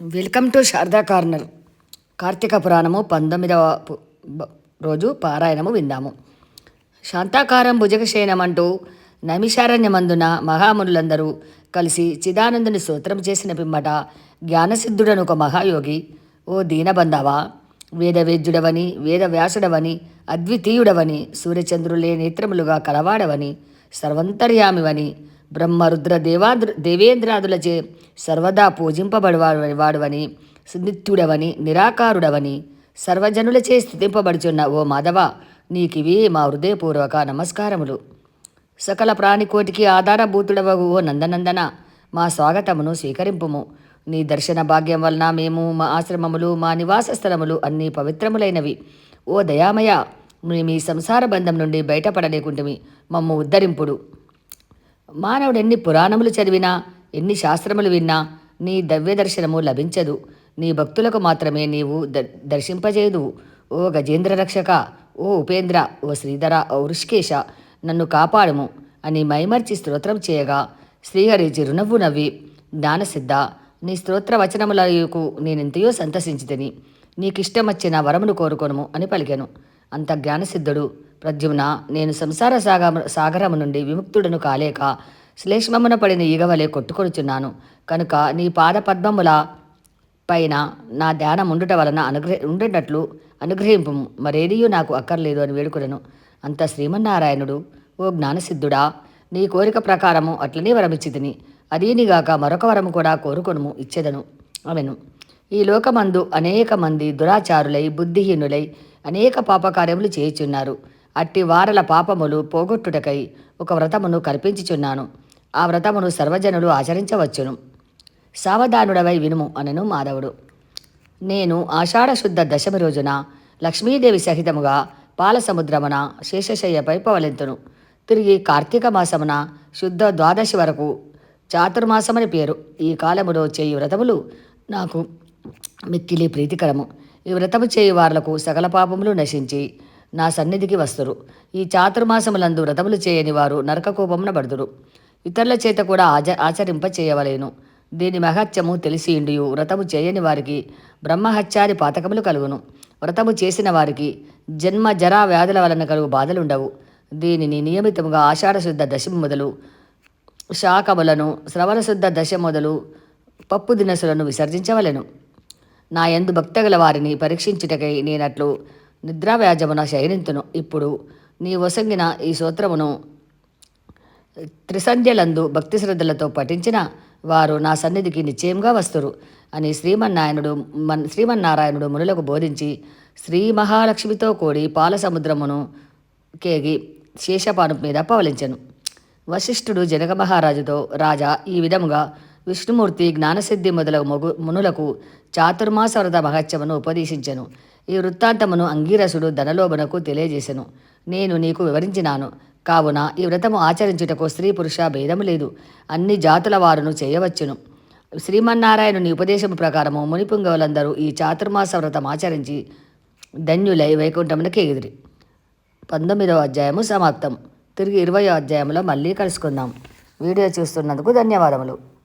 Welcome to Sharada corner. Karthika పురాణము పంతొమ్మిదవ రోజు పారాయణము విందాము. శాంతాకారం భుజగశయనమంటూ నమిషారణ్యమందున మహామునులందరూ కలిసి చిదానందుని స్తోత్రం చేసిన పిమ్మట జ్ఞానసిద్ధుడను ఒక మహాయోగి ఓ దీనబంధవా వేదవేద్యుడవని వేదవ్యాసుడవని అద్వితీయుడవని సూర్యచంద్రులే నేత్రములుగా కలవాడవని సర్వంతర్యామివని బ్రహ్మరుద్ర దేవాద్ర దేవేంద్రాదులచే సర్వదా పూజింపబడివాడువని నిత్యుడవని నిరాకారుడవని సర్వజనులచే స్థితింపబడుచున్న ఓ మాధవ నీకివి మా హృదయపూర్వక నమస్కారములు. సకల ప్రాణికోటికి ఆధారభూతుడవగు ఓ నందనందన మా స్వాగతమును స్వీకరింపుము. నీ దర్శన భాగ్యం వలన మేము మా ఆశ్రమములు మా నివాస స్థలములు అన్నీ పవిత్రములైనవి. ఓ దయామయ మేము ఈ సంసార బంధం నుండి బయటపడలేకుంటుమి మమ్ము ఉద్ధరింపుడు. మానవుడు ఎన్ని పురాణములు చదివినా ఎన్ని శాస్త్రములు విన్నా నీ దవ్య దర్శనము లభించదు. నీ భక్తులకు మాత్రమే నీవు ద దర్శింపజేయదు ఓ గజేంద్ర రక్షక ఓ ఉపేంద్ర ఓ శ్రీధర ఓ ఋషికేశ నన్ను కాపాడుము అని మైమర్చి స్తోత్రం చేయగా శ్రీహరి చిరునవ్వు నవ్వి జ్ఞానసిద్ధ నీ స్తోత్ర వచనములకు నేనెంతయో సంతసించితిని. నీకిష్టమచ్చిన వరమును కోరుకొనుము అని పలికాను. అంత జ్ఞానసిద్ధుడు ప్రద్యుమ్న నేను సంసార సాగ సాగరము నుండి విముక్తుడను కాలేక శ్లేష్మమున పడిన ఈగవలే కొట్టుకొనుచున్నాను. కనుక నీ పాద పద్మముల పైన నా ధ్యానం ఉండుట వలన అనుగ్రహ ఉండేటట్లు అనుగ్రహింపు మరేదియూ నాకు అక్కర్లేదు అని వేడుకునను. అంత శ్రీమన్నారాయణుడు ఓ జ్ఞానసిద్ధుడా నీ కోరిక ప్రకారము అట్లనే వరమిచ్చితిని అదీనిగాక మరొక వరము కూడా కోరుకొనుము ఇచ్చేదను అవెను. ఈ లోకమందు అనేక మంది దురాచారులై బుద్ధిహీనులై అనేక పాపకార్యములు చేయుచున్నారు. అట్టి వారల పాపములు పోగొట్టుటకై ఒక వ్రతమును కల్పించుచున్నాను. ఆ వ్రతమును సర్వజనులు ఆచరించవచ్చును. సావధానుడవై వినుము అనను మాధవుడు. నేను ఆషాఢ శుద్ధ దశమి రోజున లక్ష్మీదేవి సహితముగా పాలసముద్రమున శేషశయ్యపై పవలెంతును తిరిగి కార్తీక మాసమున శుద్ధ ద్వాదశి వరకు చాతుర్మాసమని పేరు. ఈ కాలములో చేయు వ్రతములు నాకు మిక్కిలి ప్రీతికరము. ఈ వ్రతము చేయు వార్లకు సకల పాపములు నశించి నా సన్నిధికి వస్తురు. ఈ చాతుర్మాసములందు వ్రతములు చేయని వారు నరకకోపమున పడుదురు. ఇతరుల చేత కూడా ఆచ ఆచరింప చేయవలేను దీని మహత్యము తెలిసి ఇండియు వ్రతము చేయని వారికి బ్రహ్మహత్యాది పాతకములు కలుగును. వ్రతము చేసిన వారికి జన్మ జరా వ్యాధుల వలన కలుగు బాధలుండవు. దీనిని నియమితముగా ఆషాఢశుద్ధ దశ మొదలు శాకములను శ్రవణశుద్ధ దశ మొదలు పప్పు దినసులను విసర్జించవలెను. నా యందు భక్తగల వారిని పరీక్షించుటకై నేనట్లు నిద్రావ్యాజమున శయనింతును. ఇప్పుడు నీ వసంగిన ఈ సూత్రమును త్రిసంధ్యలందు భక్తి శ్రద్ధలతో పఠించిన వారు నా సన్నిధికి నిశ్చయంగా వస్తురు అని శ్రీమన్నారాయణుడు మన్ శ్రీమన్నారాయణుడు మునులకు బోధించి శ్రీ మహాలక్ష్మితో కూడి పాలసముద్రమును కేగి శేషపాను మీద పవలించెను. వశిష్ఠుడు జనక మహారాజుతో రాజా ఈ విధముగా విష్ణుమూర్తి జ్ఞానసిద్ధి మొదలగు మొగు మునులకు చాతుర్మాస వ్రత మహత్యమును ఉపదేశించెను. ఈ వృత్తాంతమును అంగీరసుడు ధనలోభనకు తెలియజేసెను. నేను నీకు వివరించినాను. కావున ఈ వ్రతము ఆచరించుటకు స్త్రీ పురుష భేదము లేదు. అన్ని జాతుల వారును చేయవచ్చును. శ్రీమన్నారాయణుని ఉపదేశము ప్రకారము మునిపుంగవులందరూ ఈ చాతుర్మాస వ్రతం ఆచరించి ధన్యులై వైకుంఠమునకి ఎగిరి. పంతొమ్మిదవ అధ్యాయము సమాప్తం. తిరిగి ఇరవయో అధ్యాయంలో మళ్ళీ కలుసుకుందాం. వీడియో చూస్తున్నందుకు ధన్యవాదములు.